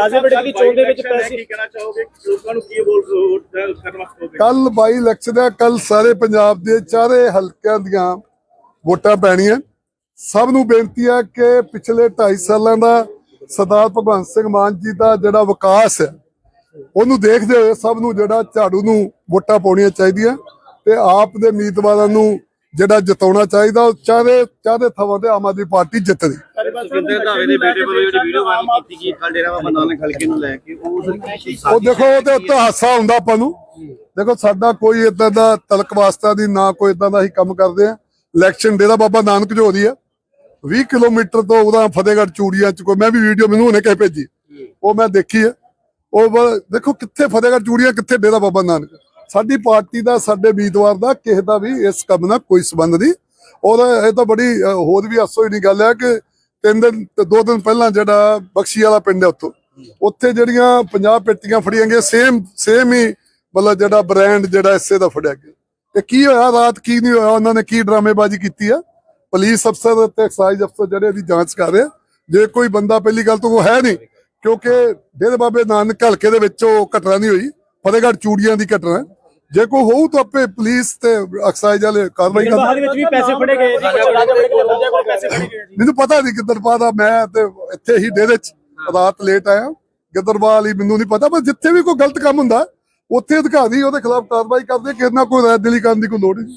ਰਾਜੇ ਬੜੇ ਦੀ ਚੋਣ ਦੇ ਵਿੱਚ ਪੈਸੇ? ਕੀ ਕਹਿਣਾ ਚਾਹੋਗੇ? ਲੋਕਾਂ ਨੂੰ ਕੀ ਬੋਲ ਵੋਟ ਕਰਨ ਵਾਸਤੇ ਹੋਵੇ? ਕੱਲ ਬਾਈ ਇਲੈਕਸ਼ਨ ਹੈ ਕੱਲ ਸਾਰੇ ਪੰਜਾਬ ਦੇ ਚਾਰੇ ਹਲਕਿਆਂ ਦੀਆਂ ਵੋਟਾਂ ਪੈਣੀਆਂ। ਸਭ ਨੂੰ ਬੇਨਤੀ ਹੈ ਕਿ ਪਿਛਲੇ 2.5 ਸਾਲਾਂ ਦਾ ਸਰਦਾਰ ਭਗਵੰਤ ਸਿੰਘ ਮਾਨ ਜੀ ਦਾ ਜਿਹੜਾ ਵਿਕਾਸ ਹੈ ਉਹਨੂੰ ਦੇਖਦੇ ਹੋਏ ਸਭ ਨੂੰ ਜਿਹੜਾ ਝਾੜੂ ਨੂੰ ਵੋਟਾਂ ਪਾਉਣੀਆਂ ਚਾਹੀਦੀਆਂ ਤੇ ਆਪ ਦੇ ਉਮੀਦਵਾਰਾਂ ਨੂੰ ਜਿਹੜਾ ਜਿਤਾਉਣਾ ਚਾਹੀਦਾ ਉਹ ਚਾਰੇ ਚਾਰੇ ਥਾਵਾਂ ਤੇ ਆਮ ਆਦਮੀ ਪਾਰਟੀ ਜਿੱਤਦੀ। ਸੁਖਿੰਦਰ ਧਾਵੇ ਦੇ ਬੇਟੇ ਵੱਲੋਂ ਜਿਹੜੀ ਵੀਡੀਓ ਵਾਇਰਲ ਕੀਤੀ ਗਈ ਕੱਲ ਡੇਰਾ ਬਾਬਾ ਨਾਨਕ ਹਲਕੇ ਨੂੰ ਲੈ ਕੇ ਉਹ ਉਹ ਦੇਖੋ ਉਹਦੇ ਉੱਤੇ ਹਾਸਾ ਹੁੰਦਾ ਆਪਾਂ ਨੂੰ। ਦੇਖੋ ਸਾਡਾ ਕੋਈ ਇਦਾਂ ਦਾ ਤਲਕ ਵਾਸਤਾ ਦੀ ਨਾ ਕੋਈ ਇਦਾਂ ਦਾ ਹੀ ਕੰਮ ਕਰਦੇ ਆ ਇਲੈਕਸ਼ਨ ਡੇਰਾ ਬਾਬਾ ਨਾਨਕ ਜੋ ਦੀ ਆ 20 ਕਿਲੋਮੀਟਰ ਤੋਂ ਉਹਦਾ ਫਤਿਹਗੜ੍ਹ ਚੂੜੀਆਂ ਚ ਕੋਈ ਮੈਂ ਵੀ ਵੀਡੀਓ ਮੈਨੂੰ ਹੁਣੇ ਕਹਿ ਭੇਜੀ। ਉਹ ਮੈਂ ਦੇਖੀ ਆ ਉਹ ਦੇਖੋ ਕਿੱਥੇ ਫਤਿਹਗੜ੍ਹ ਚੂੜੀਆਂ ਕਿੱਥੇ ਡੇਰਾ ਬਾਬਾ ਨਾਨਕ। ਸਾਡੀ ਪਾਰਟੀ ਦਾ, ਸਾਡੇ ਉਮੀਦਵਾਰ ਦਾ ਕਿਸੇ ਦਾ ਵੀ ਇਸ ਕੰਮ ਨਾਲ ਕੋਈ ਸਬੰਧ ਨਹੀਂ। ਔਰ ਇਹ ਤਾਂ ਬੜੀ ਹੋਰ ਵੀ ਹਾਸੋ ਹੀ ਨਹੀਂ ਗੱਲ ਹੈ ਕਿ ਤਿੰਨ ਦਿਨ ਦੋ ਦਿਨ ਪਹਿਲਾਂ ਜਿਹੜਾ ਬਖਸ਼ੀ ਵਾਲਾ ਪਿੰਡ ਹੈ ਉੱਥੋਂ, ਉੱਥੇ ਜਿਹੜੀਆਂ 50 ਪੇਟੀਆਂ ਫੜੀਆਂ ਗਈਆਂ ਸੇਮ ਸੇਮ ਹੀ ਮਤਲਬ ਜਿਹੜਾ ਬ੍ਰਾਂਡ ਜਿਹੜਾ ਇਸੇ ਦਾ ਫੜਿਆ ਗਿਆ। ਇਹ ਕੀ ਹੋਇਆ, ਰਾਤ ਕੀ ਨਹੀਂ ਹੋਇਆ, ਉਹਨਾਂ ਨੇ ਕੀ ਡਰਾਮੇਬਾਜ਼ੀ ਕੀਤੀ ਆ? ਪੁਲਿਸ ਅਫਸਰ ਤੇ ਐਕਸਾਈਜ਼ ਅਫਸਰ ਜਿਹੜੇ ਇਹਦੀ ਜਾਂਚ ਕਰ ਰਹੇ ਆ। ਜੇ ਕੋਈ ਬੰਦਾ ਪਹਿਲੀ ਗੱਲ ਤੋਂ ਉਹ ਹੈ ਨਹੀਂ, ਕਿਉਂਕਿ ਡੇਰੇ ਬਾਬੇ ਨਾਨਕ ਹਲਕੇ ਦੇ ਵਿੱਚ ਉਹ ਘਟਨਾ ਨਹੀਂ ਹੋਈ, ਫਤਿਹਗੜ੍ਹ ਚੂੜੀਆਂ ਦੀ ਘਟਨਾ ਜੇ ਕੋਈ ਹੋਊ ਤਾਂ ਆਪੇ ਪੁਲਿਸ ਤੇ ਐਕਸਾਈਜ਼ ਵਾਲੇ ਕਾਰਵਾਈ ਕਰਨ ਬਾਹਰ ਵਿੱਚ ਵੀ ਪੈਸੇ ਫੜੇ ਗਏ ਜੀ ਬੰਦਿਆਂ ਕੋਲ ਪੈਸੇ ਫੜੇ ਗਏ ਜੀ। ਮੈਨੂੰ ਪਤਾ ਨਹੀਂ ਕਿੱਧਰ ਦਾ ਮੈਂ ਤੇ ਇੱਥੇ ਹੀ ਡੇਰੇ ਚ ਰਾਤ ਲੇਟ ਆਇਆ। ਗਿੱਦਰਵਾਲ ਹੀ ਮੈਨੂੰ ਨਹੀਂ ਪਤਾ ਪਰ ਜਿੱਥੇ ਵੀ ਕੋਈ ਗਲਤ ਕੰਮ ਹੁੰਦਾ ਉੱਥੇ ਅਧਿਕਾਰੀ ਉਹਦੇ ਖਿਲਾਫ ਕਾਰਵਾਈ ਕਰਦੇ ਕਿਸੇ ਨਾਲ ਕੋਈ ਰਾਇ ਦਿਲੀ ਕਰਨ ਦੀ ਕੋਈ ਲੋੜ ਨਹੀਂ।